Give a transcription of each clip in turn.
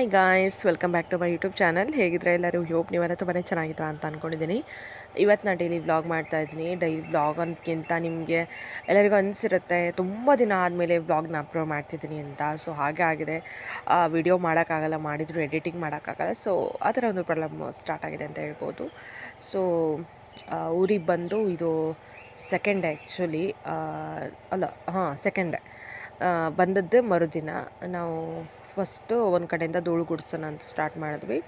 Hi guys welcome back to my YouTube channel ಹೇಗಿದ್ರೆ ಎಲ್ಲರೂ hope ನೀವೆಲ್ಲ ತುಂಬಾ ಚೆನ್ನಾಗಿದ್ರ ಅಂತ ಅಂದ್ಕೊಂಡಿದ್ದೀನಿ ಇವತ್ತು ನಾನು ಡೈಲಿ ವ್ಲಾಗ್ ಮಾಡ್ತಾ ಇದ್ದೀನಿ. ಡೈಲಿ ವ್ಲಾಗ್ ಅನ್ನೋದಕ್ಕಿಂತ ನಿಮಗೆ ಎಲ್ಲರಿಗೂ ಅನಿಸಿರುತ್ತೆ, ತುಂಬ ದಿನ ಆದಮೇಲೆ ವ್ಲಾಗ್ನ ಅಪ್ಲೋಡ್ ಮಾಡ್ತಿದ್ದೀನಿ ಅಂತ. ಸೊ ಹಾಗೆ ಆಗಿದೆ. ವಿಡಿಯೋ ಮಾಡೋಕ್ಕಾಗಲ್ಲ, ಮಾಡಿದ್ರು ಎಡಿಟಿಂಗ್ ಮಾಡೋಕ್ಕಾಗಲ್ಲ. ಸೊ ಆ ಥರ ಒಂದು ಪ್ರಾಬ್ಲಮ್ ಸ್ಟಾರ್ಟ್ ಆಗಿದೆ ಅಂತ ಹೇಳ್ಬೋದು. ಸೊ ಊರಿಗೆ ಬಂದು ಇದು ಸೆಕೆಂಡ್ ಆ್ಯಕ್ಚುಲಿ ಅಲ್ಲ, ಹಾಂ ಸೆಕೆಂಡ್ ಬಂದದ್ದೇ ಮರುದಿನ. ನಾವು ಫಸ್ಟು ಒಂದು ಕಡೆಯಿಂದ ಧೂಳು ಗುಡಿಸೋಣ ಅಂತ ಸ್ಟಾರ್ಟ್ ಮಾಡಿದ್ವಿ.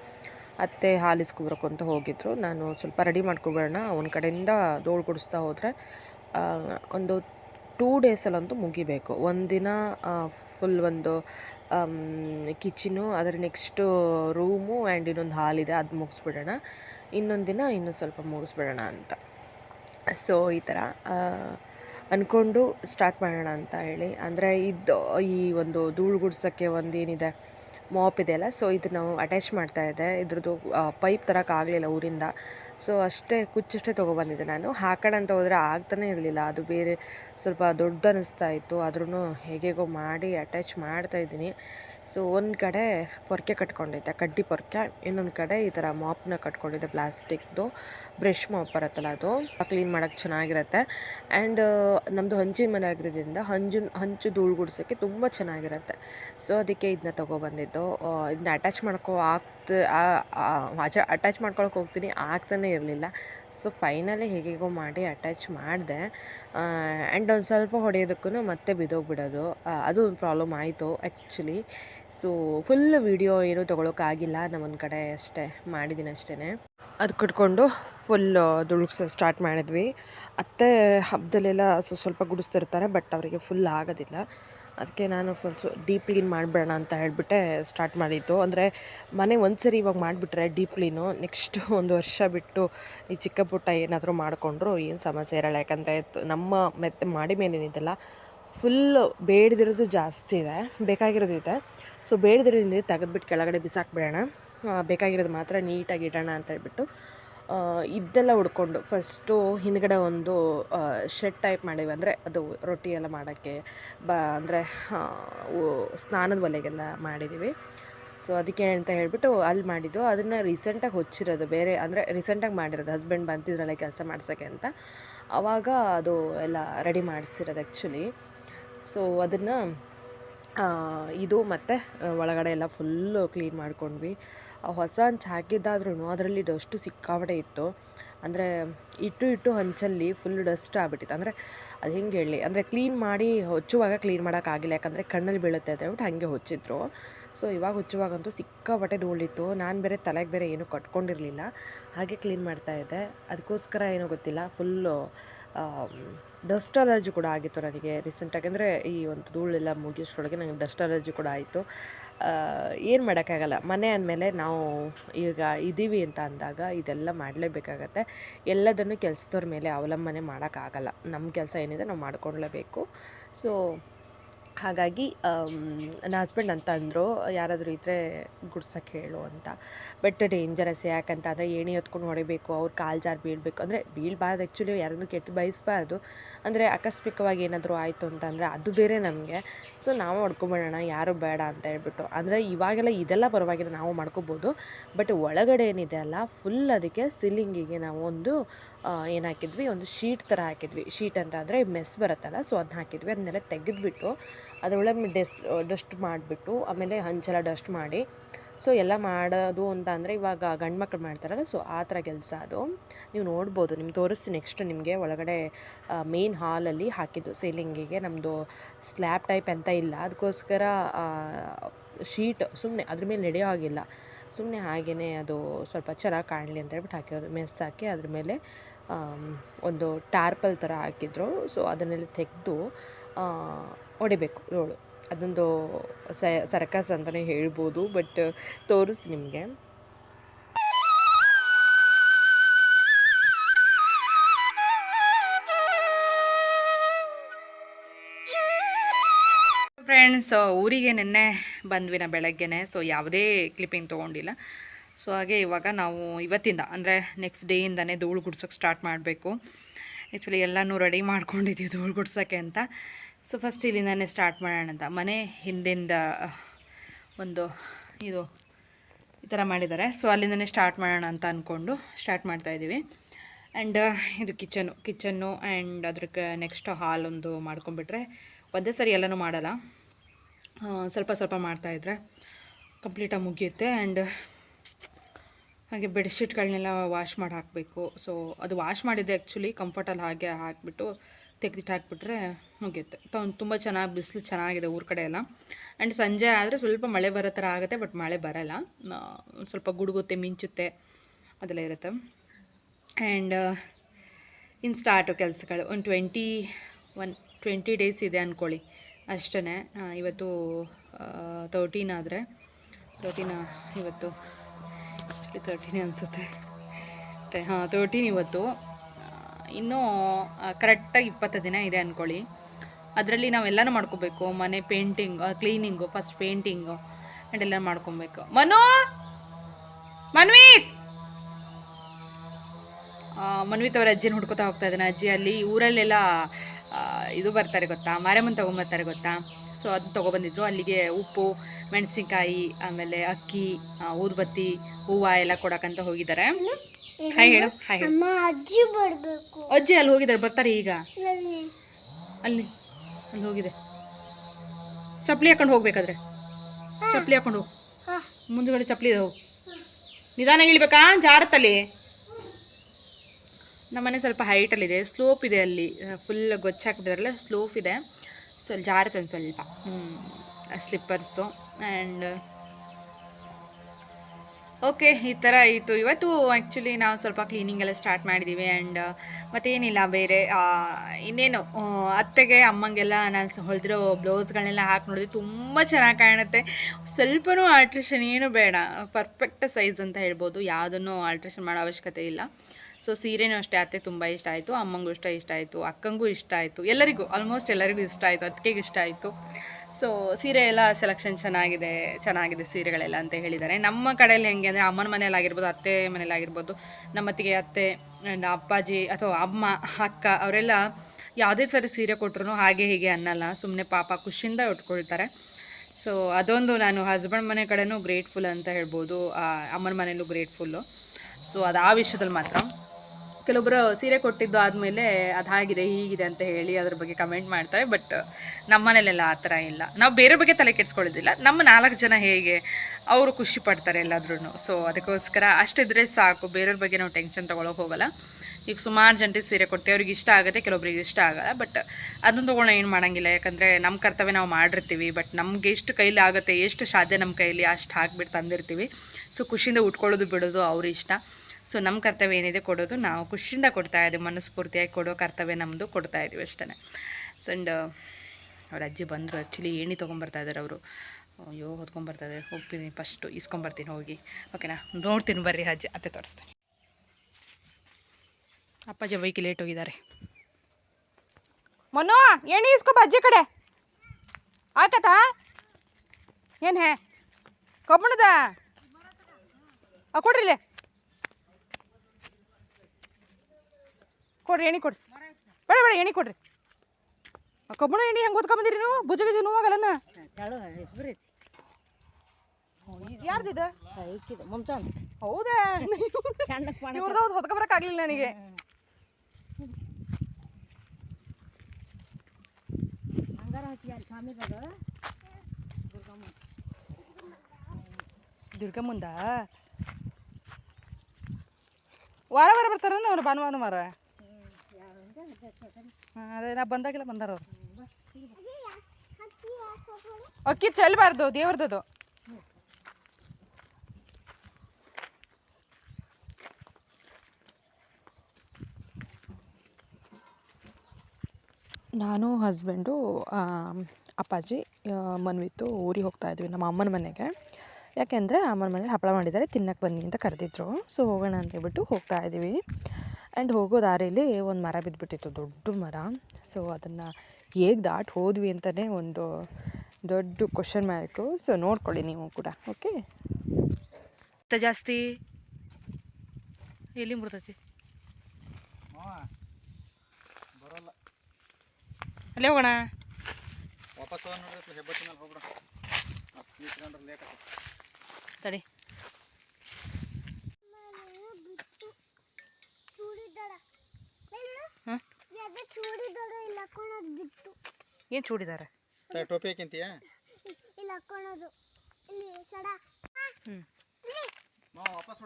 ಅತ್ತೆ ಹಾಲು ಅಂತ ಹೋಗಿದ್ರು. ನಾನು ಸ್ವಲ್ಪ ರೆಡಿ ಮಾಡ್ಕೊಬೇಡ ಒಂದು ಕಡೆಯಿಂದ ಧೂಳು ಗುಡಿಸ್ತಾ ಹೋದರೆ ಒಂದು ಟೂ ಡೇಸಲ್ಲಂತೂ ಮುಗಿಬೇಕು. ಒಂದಿನ ಫುಲ್ ಒಂದು ಕಿಚನು ಅದರ ನೆಕ್ಸ್ಟು ರೂಮು ಆ್ಯಂಡ್ ಇನ್ನೊಂದು ಹಾಲಿದೆ ಅದು ಮುಗಿಸ್ಬಿಡೋಣ. ಇನ್ನೊಂದು ದಿನ ಇನ್ನೂ ಸ್ವಲ್ಪ ಮುಗಿಸ್ಬಿಡೋಣ ಅಂತ. ಸೊ ಈ ಥರ ಅಂದ್ಕೊಂಡು ಸ್ಟಾರ್ಟ್ ಮಾಡೋಣ ಅಂತ ಹೇಳಿ. ಅಂದರೆ ಇದು ಈ ಒಂದು ಧೂಳು ಗುಡ್ಸೋಕ್ಕೆ ಒಂದು ಏನಿದೆ ಮಾಪ್ ಇದೆಯಲ್ಲ ಸೊ ಇದು ನಾವು ಅಟ್ಯಾಚ್ ಮಾಡ್ತಾ ಇದ್ದೆ ಇದ್ರದ್ದು ಪೈಪ್ ತರೋಕ್ಕಾಗಲಿಲ್ಲ ಊರಿಂದ. ಸೊ ಅಷ್ಟೇ ಕುಚ್ಚಷ್ಟೇ ತೊಗೊಬಂದಿದ್ದೆ ನಾನು. ಹಾಕೋಣ ಅಂತ ಹೋದರೆ ಆಗ್ತಾನೆ ಇರಲಿಲ್ಲ. ಅದು ಬೇರೆ ಸ್ವಲ್ಪ ದೊಡ್ಡ ಅನ್ನಿಸ್ತಾ ಇತ್ತು. ಆದ್ರೂ ಹೇಗೇಗೋ ಮಾಡಿ ಅಟ್ಯಾಚ್ ಮಾಡ್ತಾ ಇದ್ದೀನಿ. ಸೊ ಒಂದು ಕಡೆ ಪೊರ್ಕೆ ಕಟ್ಕೊಂಡಿದ್ದೆ. ಕಡ್ಡಿ ಪೊರ್ಕೆ, ಇನ್ನೊಂದು ಕಡೆ ಈ ಥರ ಮಾಪ್ನ ಕಟ್ಕೊಂಡಿದ್ದೆ ಪ್ಲಾಸ್ಟಿಕ್ದು ಬ್ರಷ್ ಮಾಪ್ ಬರುತ್ತಲ್ಲ ಅದು. ಕ್ಲೀನ್ ಮಾಡೋಕ್ಕೆ ಚೆನ್ನಾಗಿರುತ್ತೆ. ಆ್ಯಂಡ್ ನಮ್ಮದು ಹಂಚಿನ ಮನೆ ಆಗಿರೋದ್ರಿಂದ ಹಂಚಿನ, ಹಂಚು ಧೂಳು ಗುಡ್ಸೋಕ್ಕೆ ತುಂಬ ಚೆನ್ನಾಗಿರುತ್ತೆ. ಸೊ ಅದಕ್ಕೆ ಇದನ್ನ ತೊಗೊಬಂದಿದ್ದು. ಇದನ್ನ ಅಟ್ಯಾಚ್ ಮಾಡ್ಕೊ, ಆಗ್ತ ಅಟ್ಯಾಚ್ ಮಾಡ್ಕೊಳಕ್ಕೆ ಹೋಗ್ತೀನಿ. ಆಗ್ತಾನೆ ಇರಲಿಲ್ಲ. ಸೊ ಫೈನಲಿ ಹೇಗೆಗೋ ಮಾಡಿ ಅಟ್ಯಾಚ್ ಮಾಡಿದೆ. ಆ್ಯಂಡ್ ಒಂದು ಸ್ವಲ್ಪ ಹೊಡೆಯೋದಕ್ಕೂ ಮತ್ತೆ ಬಿದ್ದೋಗ್ಬಿಡೋದು. ಅದು ಒಂದು ಪ್ರಾಬ್ಲಮ್ ಆಯಿತು ಆ್ಯಕ್ಚುಲಿ ಸೊ ಫುಲ್ ವೀಡಿಯೋ ಏನೂ ತೊಗೊಳೋಕ್ಕಾಗಿಲ್ಲ ನಮ್ಮೊಂದು ಕಡೆ ಅಷ್ಟೇ ಮಾಡಿದ್ದೀನಿ ಅಷ್ಟೇ ಅದು ಕಟ್ಕೊಂಡು ಫುಲ್ ದುಡುಕ್ಸ ಸ್ಟಾರ್ಟ್ ಮಾಡಿದ್ವಿ. ಅತ್ತೆ ಹಬ್ಬದಲ್ಲೆಲ್ಲ ಸೊ ಸ್ವಲ್ಪ ಗುಡಿಸ್ತಿರ್ತಾರೆ ಬಟ್ ಅವರಿಗೆ ಫುಲ್ ಆಗೋದಿಲ್ಲ. ಅದಕ್ಕೆ ನಾನು ಫುಲ್ ಡೀಪ್ ಕ್ಲೀನ್ ಮಾಡಿಬಿಡೋಣ ಅಂತ ಹೇಳಿಬಿಟ್ಟೆ ಸ್ಟಾರ್ಟ್ ಮಾಡಿದ್ದು. ಅಂದರೆ ಮನೆ ಒಂದು ಸರಿ ಇವಾಗ ಮಾಡಿಬಿಟ್ರೆ ಡೀಪ್ ಕ್ಲೀನು ನೆಕ್ಸ್ಟ್ ಒಂದು ವರ್ಷ ಬಿಟ್ಟು ಈ ಚಿಕ್ಕ ಪುಟ್ಟ ಏನಾದರೂ ಮಾಡಿಕೊಂಡ್ರು ಏನು ಸಮಸ್ಯೆ ಇರೋಲ್ಲ. ಯಾಕಂದರೆ ನಮ್ಮ ಮೆತ್ತ ಮಾಡಿ ಮೇಲೇನಿದೆಲ್ಲ ಫುಲ್ಲು ಬೇಡದಿರೋದು ಜಾಸ್ತಿ ಇದೆ, ಬೇಕಾಗಿರೋದು ಇದೆ. ಸೊ ಬೇಡದಿರೋದ್ರಿಂದ ತೆಗೆದ್ಬಿಟ್ಟು ಕೆಳಗಡೆ ಬಿಸಾಕ್ಬಿಡೋಣ. ಬೇಕಾಗಿರೋದು ಮಾತ್ರ ನೀಟಾಗಿ ಇಡೋಣ ಅಂತ ಹೇಳ್ಬಿಟ್ಟು ಇದೆಲ್ಲ ಉಡ್ಕೊಂಡು ಫಸ್ಟು ಹಿಂದ್ಗಡೆ ಒಂದು ಶೆಡ್ ಟೈಪ್ ಮಾಡಿವಿ ಅಂದರೆ ಅದು ರೊಟ್ಟಿ ಎಲ್ಲ ಮಾಡೋಕ್ಕೆ ಬ, ಅಂದರೆ ಸ್ನಾನದ ಒಲೆಗೆಲ್ಲ ಮಾಡಿದ್ದೀವಿ ಸೊ ಅದಕ್ಕೆ ಅಂತ ಹೇಳಿಬಿಟ್ಟು ಅಲ್ಲಿ ಮಾಡಿದ್ದು. ಅದನ್ನು ರೀಸೆಂಟಾಗಿ ಹೊಚ್ಚಿರೋದು. ಬೇರೆ, ಅಂದರೆ ರೀಸೆಂಟಾಗಿ ಮಾಡಿರೋದು. ಹಸ್ಬೆಂಡ್ ಬಂತಿದ್ರಲ್ಲ ಕೆಲಸ ಮಾಡ್ಸೋಕ್ಕೆ ಅಂತ. ಆವಾಗ ಅದು ಎಲ್ಲ ರೆಡಿ ಮಾಡಿಸಿರೋದು ಆ್ಯಕ್ಚುಲಿ ಸೊ ಅದನ್ನು ಇದು ಮತ್ತು ಒಳಗಡೆ ಎಲ್ಲ ಫುಲ್ಲು ಕ್ಲೀನ್ ಮಾಡ್ಕೊಂಡ್ವಿ. ಹೊಸ ಹಂಚು ಹಾಕಿದ್ದಾದ್ರೂ ಅದರಲ್ಲಿ ಡಸ್ಟು ಸಿಕ್ಕಾಪಟ್ಟೆ ಇತ್ತು. ಅಂದರೆ ಇಟ್ಟು ಇಟ್ಟು ಹಂಚಲ್ಲಿ ಫುಲ್ ಡಸ್ಟ್ ಆಗ್ಬಿಟ್ಟಿತ್ತು. ಅಂದರೆ ಅದು ಹೆಂಗೆ ಹೇಳಿ, ಅಂದರೆ ಕ್ಲೀನ್ ಮಾಡಿ ಹೊಚ್ಚುವಾಗ ಕ್ಲೀನ್ ಮಾಡೋಕ್ಕಾಗಿಲ್ಲ ಯಾಕಂದರೆ ಕಣ್ಣಲ್ಲಿ ಬೀಳುತ್ತೆ ಅಂತ ಹೇಳ್ಬಿಟ್ಟು ಹಾಗೆ ಹೊಚ್ಚಿದ್ರು. ಸೊ, ಇವಾಗ ಹುಚ್ಚುವಾಗಂತೂ ಸಿಕ್ಕಾಪಟ್ಟೆ ಧೂಳಿತ್ತು. ನಾನು ಬೇರೆ ತಲೆಗೆ ಬೇರೆ ಏನೂ ಕಟ್ಕೊಂಡಿರಲಿಲ್ಲ. ಹಾಗೆ ಕ್ಲೀನ್ ಮಾಡ್ತಾ ಇದ್ದೆ. ಅದಕ್ಕೋಸ್ಕರ ಏನೂ ಗೊತ್ತಿಲ್ಲ. ಫುಲ್ಲು ಡಸ್ಟ್ ಅಲರ್ಜಿ ಕೂಡ ಆಗಿತ್ತು ನನಗೆ ರೀಸೆಂಟಾಗಿ ಅಂದರೆ ಈ ಒಂದು ಧೂಳೆಲ್ಲ ಮುಗಿಸೋಳಗೆ ನನಗೆ ಡಸ್ಟ್ ಅಲರ್ಜಿ ಕೂಡ ಆಯಿತು. ಏನು ಮಾಡೋಕ್ಕಾಗಲ್ಲ. ಮನೆ ಅಂದಮೇಲೆ ನಾವು ಈಗ ಇದ್ದೀವಿ ಅಂತ ಅಂದಾಗ ಇದೆಲ್ಲ ಮಾಡಲೇಬೇಕಾಗತ್ತೆ. ಎಲ್ಲದನ್ನು ಕೆಲಸದವ್ರ ಮೇಲೆ ಅವಲಂಬನೆ ಮಾಡೋಕ್ಕಾಗಲ್ಲ. ನಮ್ಮ ಕೆಲಸ ಏನಿದೆ ನಾವು ಮಾಡ್ಕೊಳ್ಳೇಬೇಕು ಸೊ ಹಾಗಾಗಿ ನನ್ನ ಹಸ್ಬೆಂಡ್ ಅಂತ ಅಂದರು ಯಾರಾದರೂ ಇದ್ದರೆ ಗುಡ್ಸಕ್ಕೆ ಹೇಳು ಅಂತ. ಬಟ್ ಡೇಂಜರಸ್ ಯಾಕಂತ ಅಂದರೆ ಏಣಿ ಹೊತ್ಕೊಂಡು ಹೊಡಿಬೇಕು, ಅವ್ರ ಕಾಲು ಜಾರು ಬೀಳಬೇಕು. ಅಂದರೆ ಬೀಳಬಾರ್ದು ಆ್ಯಕ್ಚುಲಿ ಯಾರನ್ನು ಕೆಟ್ಟು ಬಯಸಬಾರ್ದು ಅಂದರೆ ಆಕಸ್ಮಿಕವಾಗಿ ಏನಾದರೂ ಆಯಿತು ಅಂತಂದರೆ ಅದು ಬೇರೆ ನಮಗೆ. ಸೊ ನಾವು ಹೊಡ್ಕೊಂಬಿಡೋಣ ಯಾರು ಬೇಡ ಅಂತ ಹೇಳ್ಬಿಟ್ಟು. ಅಂದರೆ ಇವಾಗೆಲ್ಲ ಇದೆಲ್ಲ ಪರವಾಗಿಲ್ಲ, ನಾವು ಮಾಡ್ಕೋಬೋದು. ಬಟ್ ಒಳಗಡೆ ಏನಿದೆ ಅಲ್ಲ ಫುಲ್ ಅದಕ್ಕೆ ಸೀಲಿಂಗಿಗೆ ನಾವು ಒಂದು ಏನು ಹಾಕಿದ್ವಿ? ಒಂದು ಶೀಟ್ ಥರ ಹಾಕಿದ್ವಿ. ಶೀಟ್ ಅಂತ ಅಂದರೆ ಮೆಸ್ ಬರುತ್ತಲ್ಲ ಸೊ ಅದನ್ನ ಹಾಕಿದ್ವಿ. ಅದನ್ನೆಲ್ಲ ತೆಗೆದುಬಿಟ್ಟು ಅದರೊಳಗೆ ಡೆಸ್ ಡಸ್ಟ್ ಮಾಡಿಬಿಟ್ಟು ಆಮೇಲೆ ಹಂಚೆಲ್ಲ ಡಸ್ಟ್ ಮಾಡಿ ಸೊ ಎಲ್ಲ ಮಾಡೋದು ಅಂತ ಅಂದರೆ ಇವಾಗ ಗಂಡು ಮಕ್ಕಳು ಮಾಡ್ತಾರಲ್ಲ ಸೊ ಆ ಥರ ಕೆಲಸ ಅದು. ನೀವು ನೋಡ್ಬೋದು, ನಿಮ್ಗೆ ತೋರಿಸ್ತೀನಿ ನೆಕ್ಸ್ಟ್ ನಿಮಗೆ ಒಳಗಡೆ ಮೇನ್ ಹಾಲಲ್ಲಿ ಹಾಕಿದ್ದು ಸೀಲಿಂಗಿಗೆ ನಮ್ಮದು ಸ್ಲ್ಯಾಬ್ ಟೈಪ್ ಅಂತ ಇಲ್ಲ. ಅದಕ್ಕೋಸ್ಕರ ಶೀಟ್ ಸುಮ್ಮನೆ ಅದ್ರ ಮೇಲೆ ನಡೆಯೋ ಹಾಗಿಲ್ಲ. ಸುಮ್ಮನೆ ಹಾಗೆಯೇ ಅದು ಸ್ವಲ್ಪ ಚೆನ್ನಾಗಿ ಕಾಣಲಿ ಅಂತ ಹೇಳ್ಬಿಟ್ಟು ಹಾಕಿರೋದು. ಮೆಸ್ ಹಾಕಿ ಅದ್ರ ಮೇಲೆ ಒಂದು ಟಾರ್ಪಲ್ ಥರ ಹಾಕಿದ್ರು. ಸೊ, ಅದನ್ನೆಲ್ಲ ತೆಗೆದು ಹೊಡಿಬೇಕು ಏಳು ಅದೊಂದು ಸರ್ಕಸ್ ಅಂತಲೇ ಹೇಳ್ಬೋದು, ಬಟ್ ತೋರಿಸ್ತೀನಿ ನಿಮಗೆ. ಫ್ರೆಂಡ್ಸ್ ಊರಿಗೆ ನಿನ್ನೆ ಬಂದ್ವಿ ನಾ ಬೆಳಗ್ಗೆನೆ. ಸೊ, ಯಾವುದೇ ಕ್ಲಿಪ್ಪಿಂಗ್ ತೊಗೊಂಡಿಲ್ಲ. ಸೊ ಹಾಗೆ ಇವಾಗ ನಾವು ಇವತ್ತಿಂದ, ಅಂದರೆ ನೆಕ್ಸ್ಟ್ ಡೇಯಿಂದನೇ ಧೂಳು ಗುಡ್ಸೋಕೆ ಸ್ಟಾರ್ಟ್ ಮಾಡಬೇಕು. ಆ್ಯಕ್ಚುಲಿ ಎಲ್ಲನೂ ರೆಡಿ ಮಾಡ್ಕೊಂಡಿದ್ದೀವಿ ಧೂಳು ಗುಡ್ಸೋಕ್ಕೆ ಅಂತ. ಸೊ ಫಸ್ಟ್ ಇಲ್ಲಿಂದನೇ ಸ್ಟಾರ್ಟ್ ಮಾಡೋಣ ಅಂತ. ಮನೆ ಹಿಂದಿಂದ ಒಂದು ಇದು, ಈ ಥರ ಮಾಡಿದ್ದಾರೆ. ಸೊ ಅಲ್ಲಿಂದನೇ ಸ್ಟಾರ್ಟ್ ಮಾಡೋಣ ಅಂತ ಅಂದ್ಕೊಂಡು ಸ್ಟಾರ್ಟ್ ಮಾಡ್ತಾ ಇದ್ದೀವಿ ಆ್ಯಂಡ್ ಇದು ಕಿಚನ್ನು ಕಿಚನ್ನು ಆ್ಯಂಡ್ ಅದ್ರಕ್ಕೆ ನೆಕ್ಸ್ಟ್ ಹಾಲ್ ಒಂದು ಮಾಡ್ಕೊಂಬಿಟ್ರೆ ಒಂದೇ ಸರಿ ಎಲ್ಲನೂ ಮಾಡಲ್ಲ. ಸ್ವಲ್ಪ ಸ್ವಲ್ಪ ಮಾಡ್ತಾಯಿದ್ರೆ ಕಂಪ್ಲೀಟಾಗಿ ಮುಗಿಯುತ್ತೆ. ಆ್ಯಂಡ್ ಹಾಗೆ ಬೆಡ್ಶೀಟ್ಗಳನ್ನೆಲ್ಲ ವಾಶ್ ಮಾಡಿ ಹಾಕಬೇಕು. ಸೊ ಅದು ವಾಶ್ ಮಾಡಿದ್ದೆ ಆ್ಯಕ್ಚುಲಿ ಕಂಫರ್ಟಲ್ಲಿ ಹಾಗೆ ಹಾಕಿಬಿಟ್ಟು ತೆಗೆದಿಟ್ಟು ಹಾಕಿಬಿಟ್ರೆ ಮುಗಿಯುತ್ತೆ. ತುಂಬ ಚೆನ್ನಾಗಿ ಬಿಸಿಲು ಚೆನ್ನಾಗಿದೆ ಊರ ಕಡೆ ಎಲ್ಲ. ಆ್ಯಂಡ್ ಸಂಜೆ ಆದರೆ ಸ್ವಲ್ಪ ಮಳೆ ಬರೋ ಥರ ಆಗುತ್ತೆ ಬಟ್ ಮಳೆ ಬರಲ್ಲ. ಸ್ವಲ್ಪ ಗುಡುಗುತ್ತೆ, ಮಿಂಚುತ್ತೆ, ಅದೆಲ್ಲ ಇರುತ್ತೆ. ಆ್ಯಂಡ್ ಇನ್ನು ಸ್ಟಾರ್ಟು ಕೆಲಸಗಳು. ಒಂದು ಟ್ವೆಂಟಿ ಒನ್ ಟ್ವೆಂಟಿ ಡೇಸ್ ಇದೆ ಅಂದ್ಕೊಳ್ಳಿ ಅಷ್ಟೇ ಇವತ್ತು ತರ್ಟೀನ್ ಆದರೆ. ತರ್ಟೀನ ಇವತ್ತು ಆ್ಯಕ್ಚುಲಿ ತರ್ಟೀನೇ ಅನಿಸುತ್ತೆ. ಹಾಂ ತರ್ಟೀನ್ ಇವತ್ತು. ಇನ್ನೂ ಕರೆಕ್ಟಾಗಿ ಇಪ್ಪತ್ತು ದಿನ ಇದೆ ಅಂದ್ಕೊಳ್ಳಿ ಅದರಲ್ಲಿ ನಾವೆಲ್ಲನೂ ಮಾಡ್ಕೋಬೇಕು. ಮನೆ painting cleaning first painting and ಎಲ್ಲ ಮಾಡ್ಕೊಬೇಕು. ಮನು! ಮನ್ವೀತ್! ಮನ್ವಿತ್ ಅವರ ಅಜ್ಜಿನ ಹುಡ್ಕೋತಾ ಹೋಗ್ತಾ ಇದ್ದಾನೆ. ಅಜ್ಜಿ ಅಲ್ಲಿ ಊರಲ್ಲೆಲ್ಲ ಇದು ಬರ್ತಾರೆ ಗೊತ್ತಾ? ಮಾರಮ್ಮನ ತೊಗೊಂಬರ್ತಾರೆ ಗೊತ್ತಾ? ಸೊ ಅದು ತೊಗೊಬಂದಿದ್ರು. ಅಲ್ಲಿಗೆ ಉಪ್ಪು ಮೆಣಸಿನ್ಕಾಯಿ ಆಮೇಲೆ ಅಕ್ಕಿ ಊದ್ಬತ್ತಿ ಹೂವ ಎಲ್ಲ ಕೊಡಕಂತ ಹೋಗಿದ್ದಾರೆ ಹಾಯ್ ಹೇಳು ಹಾಯ್ ಹೇಳು. ಅಮ್ಮ ಅಜ್ಜಿ ಅಲ್ಲಿ ಹೋಗಿದ್ದಾರೆ ಬರ್ತಾರೆ ಈಗ. ಅಲ್ಲಿ ಅಲ್ಲಿ ಹೋಗಿದೆ. ಚಪ್ಪಲಿ ಹಾಕೊಂಡು ಹೋಗ್ಬೇಕಾದ್ರೆ. ಚಪ್ಪಲಿ ಹಾಕೊಂಡು ಹೋಗು. ಮುಂದುಗಡೆ ಚಪ್ಪಲಿ ಇದೆ ಹೋಗು ನಿಧಾನ ಇಳಿಬೇಕಾ ಜಾರತ್ತಲ್ಲಿ. ನಮ್ಮನೆ ಸ್ವಲ್ಪ ಹೈಟಲ್ಲಿದೆ ಸ್ಲೋಪ್ ಇದೆ. ಅಲ್ಲಿ. ಫುಲ್ ಗೊಚ್ಚ ಹಾಕಿದಾರಲ್ಲ ಸ್ಲೋಪ್ ಇದೆ. ಸ್ವಲ್ಪ ಜಾರತ್ತೆ ಒಂದು ಸ್ವಲ್ಪ. ಸ್ಲಿಪ್ಪರ್ಸು ಆ್ಯಂಡ್ ಓಕೆ ಈ ಥರ ಇತ್ತು ಇವತ್ತು ಆ್ಯಕ್ಚುಲಿ ನಾವು ಸ್ವಲ್ಪ ಕ್ಲೀನಿಂಗ್ ಎಲ್ಲ ಸ್ಟಾರ್ಟ್ ಮಾಡಿದ್ದೀವಿ ಆ್ಯಂಡ್ ಮತ್ತೇನಿಲ್ಲ ಬೇರೆ ಇನ್ನೇನು ಅತ್ತೆಗೆ, ಅಮ್ಮಂಗೆಲ್ಲ ನಾನು ಹೊಲಿದಿರೋ ಬ್ಲೌಸ್ಗಳನ್ನೆಲ್ಲ ಹಾಕಿ ನೋಡಿದ್ವಿ ತುಂಬ ಚೆನ್ನಾಗಿ ಕಾಣುತ್ತೆ. ಸ್ವಲ್ಪನೂ ಆಲ್ಟ್ರೇಷನ್ ಏನು ಬೇಡ. ಪರ್ಫೆಕ್ಟ್ ಸೈಜ್ ಅಂತ ಹೇಳ್ಬೋದು. ಯಾವುದನ್ನು ಆಲ್ಟ್ರೇಷನ್ ಮಾಡೋ ಅವಶ್ಯಕತೆ ಇಲ್ಲ. ಸೊ ಸೀರೆನೂ ಅಷ್ಟೇ, ಅತ್ತೆ ತುಂಬ ಇಷ್ಟ ಆಯಿತು, ಅಮ್ಮಂಗೂ ಇಷ್ಟ ಇಷ್ಟ ಆಯಿತು, ಅಕ್ಕಂಗೂ ಇಷ್ಟ ಆಯಿತು, ಎಲ್ಲರಿಗೂ ಆಲ್ಮೋಸ್ಟ್ ಎಲ್ಲರಿಗೂ ಇಷ್ಟ ಆಯಿತು ಅದಕ್ಕೆ ಇಷ್ಟ ಆಯಿತು. ಸೊ ಸೀರೆ ಎಲ್ಲ ಸೆಲೆಕ್ಷನ್ ಚೆನ್ನಾಗಿದೆ ಚೆನ್ನಾಗಿದೆ ಸೀರೆಗಳೆಲ್ಲ ಅಂತ ಹೇಳಿದ್ದಾರೆ. ನಮ್ಮ ಕಡೆಯಲ್ಲಿ ಹೆಂಗೆ ಅಂದರೆ ಅಮ್ಮನ ಮನೇಲಿ ಆಗಿರ್ಬೋದು, ಅತ್ತೆ ಮನೇಲಿ ಆಗಿರ್ಬೋದು, ನಮ್ಮತ್ತಿಗೆ ಅತ್ತೆ ಆ್ಯಂಡ್ ಅಪ್ಪಾಜಿ ಅಥವಾ ಅಮ್ಮ, ಅಕ್ಕ ಅವರೆಲ್ಲ ಯಾವುದೇ ಸರಿ ಸೀರೆ ಕೊಟ್ಟರು ಹಾಗೆ ಹೀಗೆ ಅನ್ನಲ್ಲ. ಸುಮ್ಮನೆ ಪಾಪ ಖುಷಿಯಿಂದ ಉಟ್ಕೊಳ್ತಾರೆ. ಸೊ ಅದೊಂದು ನಾನು ಹಸ್ಬೆಂಡ್ ಮನೆ ಕಡೆನೂ ಗ್ರೇಟ್ಫುಲ್ ಅಂತ ಹೇಳ್ಬೋದು ಅಮ್ಮನ ಮನೇಲೂ ಗ್ರೇಟ್ಫುಲ್ಲು ಸೊ ಅದು ಆ ವಿಷಯದಲ್ಲಿ ಮಾತ್ರ. ಕೆಲವೊಬ್ಬರು ಸೀರೆ ಕೊಟ್ಟಿದ್ದು ಆದಮೇಲೆ ಅದು ಹಾಗಿದೆ ಹೀಗಿದೆ ಅಂತ ಹೇಳಿ ಅದ್ರ ಬಗ್ಗೆ ಕಮೆಂಟ್ ಮಾಡ್ತಾರೆ. ಬಟ್ ನಮ್ಮ ಮನೇಲೆಲ್ಲ ಆ ಥರ ಇಲ್ಲ. ನಾವು ಬೇರೆ ಬಗ್ಗೆ ತಲೆ ಕೆಡ್ಸ್ಕೊಳ್ಳೋದಿಲ್ಲ. ನಮ್ಮ ನಾಲ್ಕು ಜನ ಹೇಗೆ ಅವರು ಖುಷಿ ಪಡ್ತಾರೆ ಎಲ್ಲಾದ್ರೂ ಸೊ ಅದಕ್ಕೋಸ್ಕರ ಅಷ್ಟಿದ್ರೆ ಸಾಕು. ಬೇರೆಯವ್ರ ಬಗ್ಗೆ ನಾವು ಟೆನ್ಷನ್ ತೊಗೊಳಕ್ಕೆ ಹೋಗಲ್ಲ. ಈಗ ಸುಮಾರು ಜನರಿಗೆ ಸೀರೆ ಕೊಡ್ತೀವಿ. ಅವ್ರಿಗೆ ಇಷ್ಟ ಆಗುತ್ತೆ, ಕೆಲವೊಬ್ರಿಗೆ ಇಷ್ಟ ಆಗಲ್ಲ. ಬಟ್ ಅದನ್ನು ತೊಗೊಂಡು ಏನು ಮಾಡೋಂಗಿಲ್ಲ. ಯಾಕಂದರೆ ನಮ್ಮ ಕರ್ತವ್ಯ ನಾವು ಮಾಡಿರ್ತೀವಿ. ಬಟ್ ನಮಗೆ ಎಷ್ಟು ಕೈಲಿ ಆಗುತ್ತೆ, ಎಷ್ಟು ಸಾಧ್ಯ ನಮ್ಮ ಕೈಲಿ ಅಷ್ಟು ಹಾಕ್ಬಿಟ್ಟು ತಂದಿರ್ತೀವಿ. ಸೊ ಖುಷಿಯಿಂದ ಉಟ್ಕೊಳ್ಳೋದು, ಬಿಡೋದು ಅವ್ರ ಇಷ್ಟ. ಸೊ ನಮ್ಮ ಕರ್ತವ್ಯ ಏನಿದೆ ಕೊಡೋದು, ನಾವು ಖುಷಿಯಿಂದ ಕೊಡ್ತಾ ಇದ್ದೀವಿ, ಮನಸ್ಫೂರ್ತಿಯಾಗಿ ಕೊಡೋ ಕರ್ತವ್ಯ ನಮ್ಮದು ಕೊಡ್ತಾ ಇದ್ದೀವಿ ಅಷ್ಟೇ ಸೊ ಆ್ಯಂಡ್ ಅವ್ರ ಅಜ್ಜಿ ಬಂದರು ಆ್ಯಕ್ಚುಲಿ ಏಣಿ ಇದ್ದಾರೆ ಅವರು. ಅಯ್ಯೋ, ಹೊತ್ಕೊಂಬರ್ತಾ ಇದ್ದಾರೆ ಹೋಗ್ತೀನಿ ಫಸ್ಟು ಇಸ್ಕೊಂಬರ್ತೀನಿ ಹೋಗಿ. ಓಕೆನಾ ನೋಡ್ತೀನಿ ಬರ್ರಿ ಅಜ್ಜಿ, ಅತ್ತೆ ತೋರಿಸ್ತೀನಿ. ಅಪ್ಪಾಜಿ ಬೈಕಿ ಲೇಟ್ ಹೋಗಿದ್ದಾರೆ ಮೊನೋ, ಎಣ್ಣೆ ಇಸ್ಕೊಬ ಅಜ್ಜಿ ಕಡೆ. ಆಯ್ತಾ ಏನು ಹೇ? ಕಬ್ಬಣದ? ಆ ಕೊಡ್ರಿ ಎಣ್ಣೆ ಕೊಡ್ರಿ. ಬೇಡ ಬೇಡ ಎಣ್ಣೆ ಕೊಡ್ರಿ. ಕಬ್ಬಣ ಎಣ್ಣೆ ಹೆಂಗೆ ಓದ್ಕೊಂಬಂದಿರಿ ನೀವು? ಭುಜ ಗಿಜ ನೋವಾಗಲ್ಲನ ಯಾರ್ದಿದ ಮಮತಾ ಹೌದಾ? ಇವ್ರದ್ದು ಹೌದು ಹೊತ್ಕೊಬರಕ್ಕಾಗಲಿಲ್ಲ ನನಗೆ. ದುರ್ಗಮ್ಮಂದ ವಾರ ವಾರ ಬರ್ತಾರ ಅವ್ರು ಭಾನುವಾರ ಮಾರ ನಾ ಬಂದಾಗೆಲ್ಲ ಬಂದಾರ ಅವ್ರು. ಅಕ್ಕಿ ಚೆಲ್ಲಬಾರ್ದು ದೇವ್ರದ್ದು. ನಾನು ಹಸ್ಬೆಂಡು ಅಪ್ಪಾಜಿ ಮನ್ವಿತ್ತು ಊರಿಗೆ ಹೋಗ್ತಾ ಇದ್ವಿ ನಮ್ಮ ಅಮ್ಮನ ಮನೆಗೆ. ಯಾಕೆಂದರೆ ಅಮ್ಮನ ಮನೇಲಿ ಹಪ್ಪಳ ಮಾಡಿದ್ದಾರೆ ತಿನ್ನಕ್ಕೆ ಬನ್ನಿ ಅಂತ ಕರೆದಿದ್ರು. ಸೊ ಹೋಗೋಣ ಅಂತ ಹೇಳ್ಬಿಟ್ಟು ಹೋಗ್ತಾ ಇದ್ದೀವಿ. ಆ್ಯಂಡ್ ಹೋಗೋ ದಾರಿಲಿ ಒಂದು ಮರ ಬಿದ್ದುಬಿಟ್ಟಿತ್ತು ದೊಡ್ಡ ಮರ. ಸೊ ಅದನ್ನು ಹೇಗೆ ದಾಟಿ ಹೋದ್ವಿ ಅಂತಲೇ ಒಂದು ದೊಡ್ಡ ಕ್ವಶನ್ ಮಾರ್ಕು ಸೊ ನೋಡ್ಕೊಳ್ಳಿ ನೀವು ಕೂಡ ಓಕೆ ಜಾಸ್ತಿ? ಎಲ್ಲಿ ಮುರ್ತೈತಿ ಬರೋಲ್ಲ. ಅಲ್ಲೇ ಹೋಗೋಣ? ವಾಪಸ್ ಏನ್ ಚೂಡಿದಾರ? ಟೋಪಿ ಹಾಕಿಂತೀಯ? ಇಲ್ಲಿ ವಾಪಸ್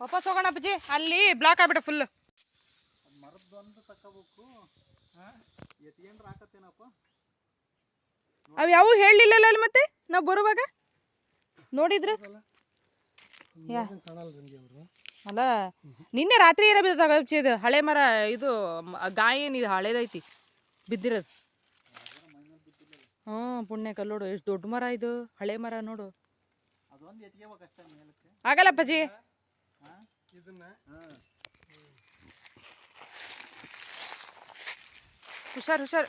ವಾಪಸ್ ಹೋಗೋಣ ಅಪ್ಪಜಿ. ಅಲ್ಲಿ ಬ್ಲಾಕ್ ಆಗ್ಬಿಟ್ಟ ಫುಲ್ ಮರದೊಂದು ಅವು ಯಾವ ಹೇಳಿಲ್ಲ ಅಲ್ಲಿ ಮತ್ತೆ? ನಾವು ಬರುವಾಗ? ನೋಡಿದ್ರೆ? ಯಾ. ಅಲ್ಲ? ನಿನ್ನೆ ರಾತ್ರಿ ಏನ ಬಿದ್ದ ಇದು ಹಳೆ ಮರ ಇದು ಗಾಯ ಏನಿದೆ ಹಳೇದೈತಿ? ಬಿದ್ದಿರೋದು. ಹ್ಞೂ ಪುಣ್ಯ ಕಲ್ಲೋಡು ಎಷ್ಟು ದೊಡ್ಡ ಮರ ಇದು. ಹಳೆ ಮರ ನೋಡು. ಆಗಲ್ಲ ಅಪ್ಪಾಜಿ. ಹುಷಾರ್ ಹುಷಾರ್.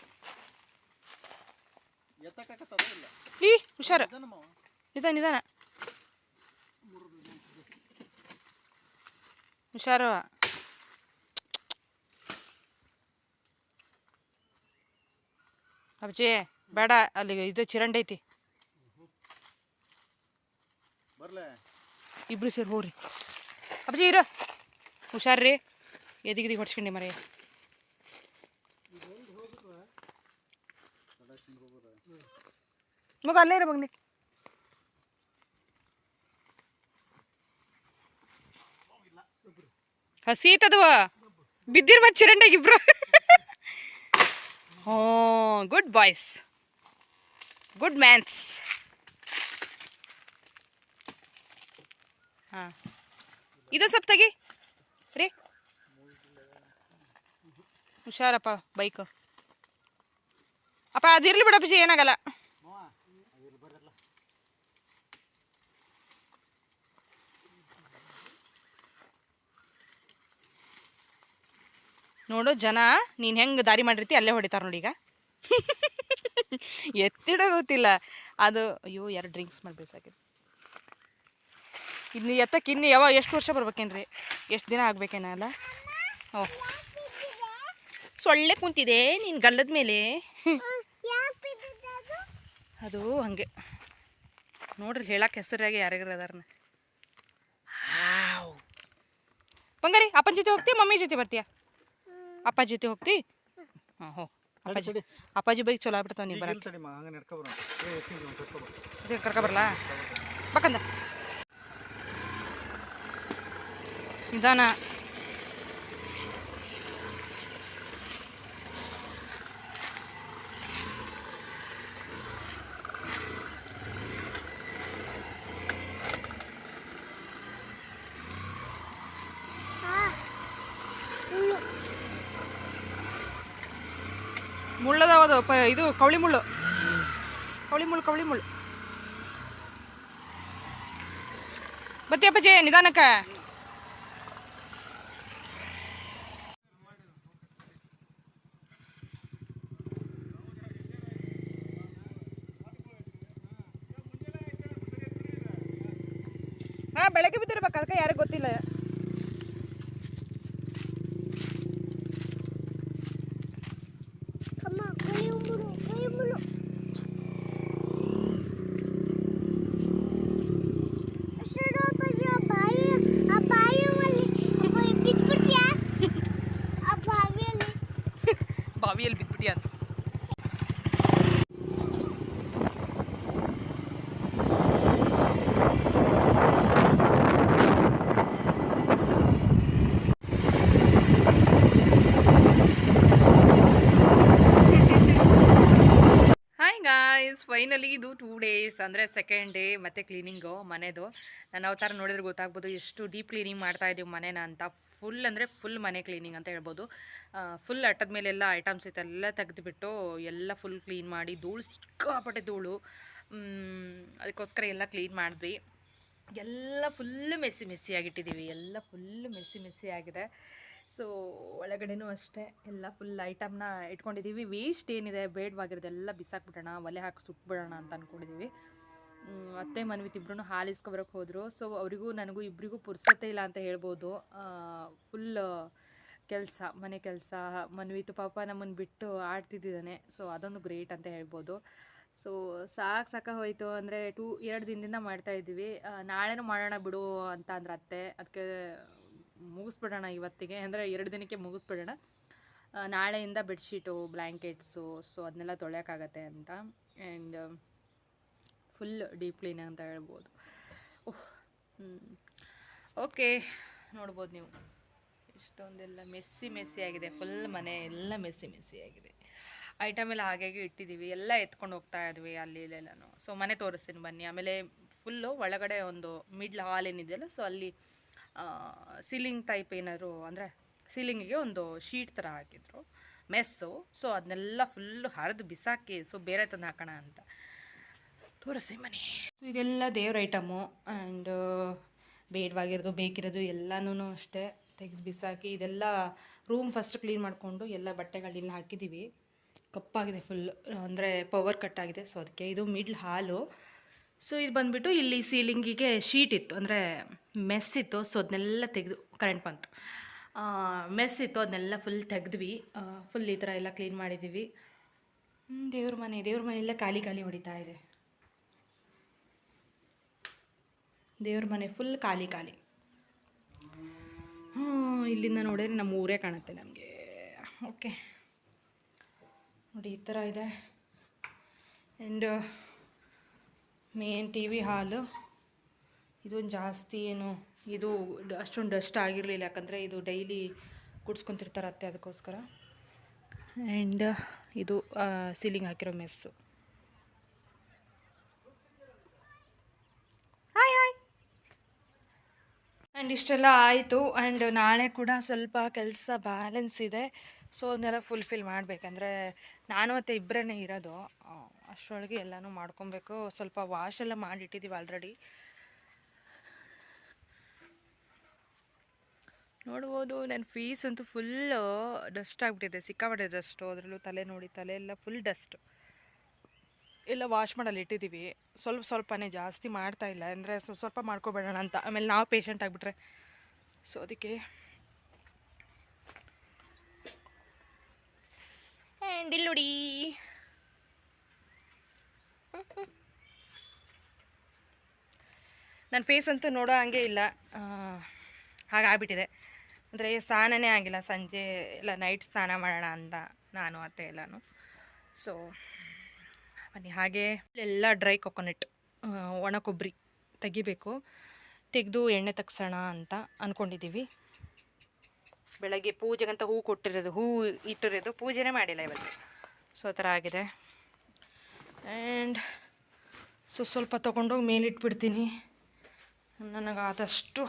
ಈ ಹುಷಾರು. ನಿಧಾನ ನಿಧಾನ. ಹುಷಾರು. ಅಬ್ಜಿ ಬೇಡ ಅಲ್ಲಿ ಇದು ಚಿರಂಡಿ ಐತಿ. ಇಬ್ರು ಸೇರಿ ಹೋಗ್ರಿ. ಅಪ್ಪಾಜಿ ಇರು. ಹುಷಾರ್ರಿ. ಎದಿಗಿದಿ ಹೊಡ್ಸ್ಕೊಂಡಿ ಮರೆ ಮಗ ಅಲ್ಲೇ ಇರೋ ಮಗನಿ ಹಸೀತದವ. ಬಿದ್ದಿರ್ ಮತ್ತೆ ಚಿರಂಡಾಗ ಇಬ್ರು ಹ್ಞೂ ಗುಡ್ ಬಾಯ್ಸ್ ಗುಡ್ ಮ್ಯಾನ್ಸ್ ಹಾಂ. ಇದು ಸ್ವಲ್ಪ ತೆಗಿ. ರೀ. ಹುಷಾರಪ್ಪ, ಬೈಕು. ಅಪ್ಪ, ಅದಿರಲಿ ಬಿಡಪ್ಪ ಜಿ ಏನಾಗಲ್ಲ. ನೋಡು ಜನ, ನೀನು ಹೆಂಗೆ ದಾರಿ ಮಾಡಿರ್ತಿ ಅಲ್ಲೇ ಹೊಡಿತಾರೆ ನೋಡಿ ಈಗ. ಎತ್ತಿಡ ಗೊತ್ತಿಲ್ಲ. ಅದು, ಅಯ್ಯೋ ಯಾರು ಡ್ರಿಂಕ್ಸ್ ಮಾಡಿ ಬೇಸಾಕಿದೆ. ಇನ್ನು ಎತ್ತಕ್ಕೆ ಇನ್ನು ಯಾವ ಎಷ್ಟು ವರ್ಷ ಬರ್ಬೇಕೇನ್ರಿ? ಎಷ್ಟು ದಿನ ಆಗ್ಬೇಕೇನ ಅಲ್ಲ ಓ. ಸೊಳ್ಳೆ ಕುಂತಿದೆ ನೀನು ಗಲ್ಲದ ಮೇಲೆ. ಅದು ಹಂಗೆ. ನೋಡ್ರಿ ಹೇಳಕ್ಕೆ ಹೆಸರಾಗಿ ಯಾರಿಗಾರ ಅದಾರನ. ಬಂಗಾರಿ, ಅಪ್ಪನ ಜೊತೆ ಹೋಗ್ತೀಯ, ಮಮ್ಮಿ ಜೊತೆ ಬರ್ತೀಯ? ಅಪ್ಪ ಜೊತೆ ಹೋಗ್ತಿ? ಹಾಂ. ಹೋ ಅಪ್ಪಾಜಿ. ಅಪ್ಪಾಜಿ ಬೈಕ್ ಚಲೋ ಆಗ್ಬಿಡ್ತಾವ ನೀ ಈಗ ಬರ ಕರ್ಕೊಬರಲ್ಲ ತಡಿ ಮಾ ಮುಳ್ಳದಾವ ಅದು ಪ ಇದು ಕವಳಿ ಮುಳ್ಳು ಕವಳಿ ಮುಳ್ಳು ಕವಳಿ ಮುಳ್ಳು ಬತ್ತಿಯಪ್ಪಜಿ ನಿಧಾನಕ್ಕೆ? ಹಾಂ, ಬೆಳಗ್ಗೆ ಬಿದ್ದಿರ್ಬೇಕು, ಅದಕ್ಕೆ ಯಾರಿಗೂ ಗೊತ್ತಿಲ್ಲ ಕಮ್ಮ ಕೈ ಮುಳು ಕೈ ಮುಳು ಅಷ್ಟೊಂದು ಅಪ್ಪಾಜಿ ಆ ಬಾವಿ ಆ ಬಾವಿಯಲ್ಲಿ ಬಿದ್ಬಿಡ್ತೀಯಾ ಆ ಬಾವಿಯಲ್ಲಿ ಬಾವಿಯಲ್ಲಿ ಬಿದ್ಬಿಟ್ಟಿ ಅಂತ ಹಾಯ್ ಗಾಯ್ಸ್ ಫೈನಲಿ ಇದು ಟೂ ಡೇಸ್ ಅಂದರೆ ಸೆಕೆಂಡ್ ಡೇ ಮತ್ತು ಕ್ಲೀನಿಂಗು ಮನೆದು. ನಾನು ಅವತಾರ ನೋಡಿದ್ರೆ ಗೊತ್ತಾಗ್ಬೋದು, ಎಷ್ಟು ಡೀಪ್ ಕ್ಲೀನಿಂಗ್ ಮಾಡ್ತಾ ಇದ್ದೀವಿ ಮನೇನ ಅಂತ. ಫುಲ್ ಅಂದರೆ ಫುಲ್ ಮನೆ ಕ್ಲೀನಿಂಗ್ ಅಂತ ಹೇಳ್ಬೋದು. ಫುಲ್ ಅಟ್ಟದ ಮೇಲೆಲ್ಲ ಐಟಮ್ಸ್ ಇತ್ತೆಲ್ಲ ತೆಗೆದುಬಿಟ್ಟು ಎಲ್ಲ ಫುಲ್ ಕ್ಲೀನ್ ಮಾಡಿ ಧೂಳು ಸಿಕ್ಕಾಪಟ್ಟೆ ಧೂಳು. ಅದಕ್ಕೋಸ್ಕರ ಎಲ್ಲ ಕ್ಲೀನ್ ಮಾಡಿದ್ವಿ. ಎಲ್ಲ ಫುಲ್ಲು ಮೆಸ್ಸಿ ಮೆಸ್ಸಿ ಆಗಿಟ್ಟಿದ್ದೀವಿ ಎಲ್ಲ ಫುಲ್ಲು ಮೆಸ್ಸಿ ಮೆಸ್ಸಿ ಆಗಿದೆ. ಸೊ ಒಳಗಡೆನೂ ಅಷ್ಟೇ. ಎಲ್ಲ ಫುಲ್ ಐಟಮ್ನ ಇಟ್ಕೊಂಡಿದ್ದೀವಿ ವೇಸ್ಟ್ ಏನಿದೆ ಬೇಡವಾಗಿರೋದೆಲ್ಲ ಬಿಸಾಕ್ಬಿಡೋಣ, ಒಲೆ ಹಾಕಿ ಸುಟ್ಬಿಡೋಣ ಅಂತ ಅಂದ್ಕೊಂಡಿದ್ದೀವಿ ಅತ್ತೆ ಮನ್ವಿತ್ ಇಬ್ರು ಹಾಲು ಇಸ್ಕೊಬರಕ್ಕೆ ಹೋದರು. ಸೊ ಅವರಿಗೂ ನನಗೂ ಇಬ್ಬರಿಗೂ ಪುರ್ಸತ್ತೆ ಇಲ್ಲ ಅಂತ ಹೇಳ್ಬೋದು. ಫುಲ್ ಕೆಲಸ, ಮನೆ ಕೆಲಸ, ಮನ್ವಿತು ಪಾಪ ನಮ್ಮನ್ನು ಬಿಟ್ಟು ಆಡ್ತಿದ್ದಾನೆ. ಸೊ ಅದೊಂದು ಗ್ರೇಟ್ ಅಂತ ಹೇಳ್ಬೋದು. ಸೊ ಸಾಕು ಸಾಕ ಹೋಯಿತು. ಅಂದರೆ ಟೂ ಎರಡು ದಿನದಿಂದ ಮಾಡ್ತಾ ಇದ್ದೀವಿ. ನಾಳೆನೂ ಮಾಡೋಣ ಬಿಡು ಅಂತ ಅತ್ತೆ. ಅದಕ್ಕೆ ಮುಗಿಸ್ಬಿಡೋಣ ಇವತ್ತಿಗೆ, ಅಂದರೆ ಎರಡು ದಿನಕ್ಕೆ ಮುಗಿಸ್ಬಿಡೋಣ. ನಾಳೆಯಿಂದ ಬೆಡ್ಶೀಟು ಬ್ಲ್ಯಾಂಕೆಟ್ಸು ಸೊ ಅದನ್ನೆಲ್ಲ ತೊಳೆಯೋಕ್ಕಾಗತ್ತೆ ಅಂತ. ಆ್ಯಂಡ್ ಫುಲ್ ಡೀಪ್ ಕ್ಲೀನ್ ಅಂತ ಹೇಳ್ಬೋದು. ಓಕೆ ನೋಡ್ಬೋದು ನೀವು. ಇಷ್ಟೊಂದೆಲ್ಲ ಮೆಸ್ಸಿ ಮೆಸ್ಸಿ ಆಗಿದೆ. ಫುಲ್ ಮನೆ ಎಲ್ಲ ಮೆಸ್ಸಿ ಮೆಸ್ಸಿ ಆಗಿದೆ. ಐಟಮ್ ಎಲ್ಲ ಹಾಗಾಗಿ ಹಾಗೆ ಇಟ್ಟಿದ್ದೀವಿ. ಎಲ್ಲ ಎತ್ಕೊಂಡು ಹೋಗ್ತಾ ಇದ್ವಿ ಅಲ್ಲಿ ಇಲ್ಲೆಲ್ಲನೂ ಸೊ ಮನೆ ತೋರಿಸ್ತೀನಿ ಬನ್ನಿ. ಆಮೇಲೆ ಫುಲ್ಲು ಒಳಗಡೆ ಒಂದು ಮಿಡ್ಲ್ ಹಾಲ್ ಏನಿದೆಯಲ್ಲ ಸೊ ಅಲ್ಲಿ ಸೀಲಿಂಗ್ ಟೈಪ್ ಏನಾದರೂ ಅಂದರೆ ಸೀಲಿಂಗಿಗೆ ಒಂದು ಶೀಟ್ ಥರ ಹಾಕಿದ್ರು ಮೆಸ್ಸು ಸೊ ಅದನ್ನೆಲ್ಲ ಫುಲ್ಲು ಹರಿದು ಬಿಸಾಕಿ ಸೊ ಬೇರೆ ತಂದು ಹಾಕೋಣ ಅಂತ. ತೋರಿಸಿ ಮನೆ. ಸೊ ಇದೆಲ್ಲ ದೇವ್ರ ಐಟಮು ಆ್ಯಂಡ್ ಬೇಡವಾಗಿರೋದು, ಬೇಕಿರೋದು ಎಲ್ಲನೂ ಅಷ್ಟೇ. ತೆಗೆದು ಬಿಸಾಕಿ, ಇದೆಲ್ಲ ರೂಮ್ ಫಸ್ಟ್ ಕ್ಲೀನ್ ಮಾಡಿಕೊಂಡು ಎಲ್ಲ ಬಟ್ಟೆಗಳಿಲ್ಲ ಹಾಕಿದ್ದೀವಿ ಕಪ್ಪಾಗಿದೆ ಫುಲ್ ಅಂದರೆ ಪವರ್ ಕಟ್ ಆಗಿದೆ. ಸೊ ಅದಕ್ಕೆ ಇದು ಮಿಡ್ಲ್ ಹಾಲು ಸೊ ಇದು ಬಂದುಬಿಟ್ಟು ಇಲ್ಲಿ ಸೀಲಿಂಗಿಗೆ ಶೀಟ್ ಇತ್ತು. ಅಂದರೆ ಮೆಸ್ ಇತ್ತು. ಸೊ ಅದನ್ನೆಲ್ಲ ತೆಗೆದು ಕರೆಂಟ್ ಬಂತು. ಮೆಸ್ ಇತ್ತು. ಅದನ್ನೆಲ್ಲ ಫುಲ್ ತೆಗೆದ್ವಿ. ಫುಲ್ ಈ ಥರ ಎಲ್ಲ ಕ್ಲೀನ್ ಮಾಡಿದ್ದೀವಿ ದೇವ್ರ ಮನೆ, ದೇವ್ರ ಮನೆಯೆಲ್ಲ ಖಾಲಿ ಖಾಲಿ ಹೊಡಿತಾ ಇದೆ. ದೇವ್ರ ಮನೆ ಫುಲ್ ಖಾಲಿ ಖಾಲಿ. ಇಲ್ಲಿಂದ ನೋಡಿದ್ರೆ ನಮ್ಮ ಊರೇ ಕಾಣುತ್ತೆ ನಮಗೆ. ಓಕೆ ನೋಡಿ, ಈ ಥರ ಇದೆ. ಆ್ಯಂಡ್ ಮೇನ್ ಟಿ ವಿ ಹಾಲು ಇದೊಂದು ಜಾಸ್ತಿ ಏನು, ಇದು ಅಷ್ಟೊಂದು ಡಸ್ಟ್ ಆಗಿರಲಿಲ್ಲ. ಯಾಕಂದರೆ ಇದು ಡೈಲಿ ಕುಡ್ಸ್ಕೊತಿರ್ತಾರೆ ಅತ್ತೆ ಅದಕ್ಕೋಸ್ಕರ. ಆ್ಯಂಡ್ ಇದು ಸೀಲಿಂಗ್ ಹಾಕಿರೋ ಮೆಸ್ಸು ಹಾಯ್ ಹಾಯ್ ಆ್ಯಂಡ್ ಇಷ್ಟೆಲ್ಲ ಆಯಿತು. ಆ್ಯಂಡ್ ನಾಳೆ ಕೂಡ ಸ್ವಲ್ಪ ಕೆಲಸ ಬ್ಯಾಲೆನ್ಸ್ ಇದೆ. ಸೊ ಅದನ್ನೆಲ್ಲ ಫುಲ್ಫಿಲ್ ಮಾಡಬೇಕಂದ್ರೆ ನಾನು ಮತ್ತು ಇಬ್ಬರೇ ಇರೋದು. ಅಷ್ಟರೊಳಗೆ ಎಲ್ಲನೂ ಮಾಡ್ಕೊಬೇಕು. ಸ್ವಲ್ಪ ವಾಶ್ ಎಲ್ಲ ಮಾಡಿಟ್ಟಿದ್ದೀವಿ ಆಲ್ರೆಡಿ ನೋಡ್ಬೋದು ನನ್ನ ಫೀಸ್ ಅಂತೂ ಫುಲ್ ಡಸ್ಟ್ ಆಗಿಬಿಟ್ಟಿದೆ. ಸಿಕ್ಕಾಪಟ್ಟೆ ಡಸ್ಟು ಅದರಲ್ಲೂ ತಲೆ ನೋಡಿ, ತಲೆ ಎಲ್ಲ ಫುಲ್ ಡಸ್ಟ್ ಎಲ್ಲ ವಾಶ್ ಮಾಡಲ್ಲಿ ಇಟ್ಟಿದ್ದೀವಿ ಸ್ವಲ್ಪ ಸ್ವಲ್ಪನೇ ಜಾಸ್ತಿ ಮಾಡ್ತಾ ಇಲ್ಲ. ಅಂದರೆ ಸ್ವಲ್ಪ ಸ್ವಲ್ಪ ಮಾಡ್ಕೊಬೇಡೋಣ ಅಂತ. ಆಮೇಲೆ ನಾವು ಪೇಷಂಟ್ ಆಗಿಬಿಟ್ರೆ. ಸೊ ಅದಕ್ಕೆ ಆ್ಯಂಡ್ ನನ್ನ ಫೇಸ್ ಅಂತೂ ನೋಡೋ ಹಾಗೆ ಇಲ್ಲ. ಹಾಗಾಗ್ಬಿಟ್ಟಿದೆ. ಅಂದರೆ ಸ್ನಾನನೇ ಆಗಿಲ್ಲ. ಸಂಜೆ ಇಲ್ಲ ನೈಟ್ ಸ್ನಾನ ಮಾಡೋಣ ಅಂತ ನಾನು, ಅತ್ತೆ ಎಲ್ಲನೂ. ಸೊ ಬನ್ನಿ, ಹಾಗೆ ಎಲ್ಲ ಡ್ರೈ ಕೊಕೊನೆಟ್ ಒಣ ಕೊಬ್ಬರಿ ತೆಗಿಬೇಕು. ತೆಗೆದು ಎಣ್ಣೆ ತಗ್ಸೋಣ ಅಂತ ಅಂದ್ಕೊಂಡಿದ್ದೀವಿ ಬೆಳಗ್ಗೆ ಪೂಜೆಗಂತ ಹೂ ಕೊಟ್ಟಿರೋದು, ಹೂ ಇಟ್ಟಿರೋದು ಪೂಜೆನೇ ಮಾಡಿಲ್ಲ ಇವತ್ತು. ಸೊ ಆ ಆಗಿದೆ. ಆ್ಯಂಡ್ ಸೊ ಸ್ವಲ್ಪ ತೊಗೊಂಡೋಗಿ ಮೇಲಿಟ್ಬಿಡ್ತೀನಿ. ನನಗಾದಷ್ಟು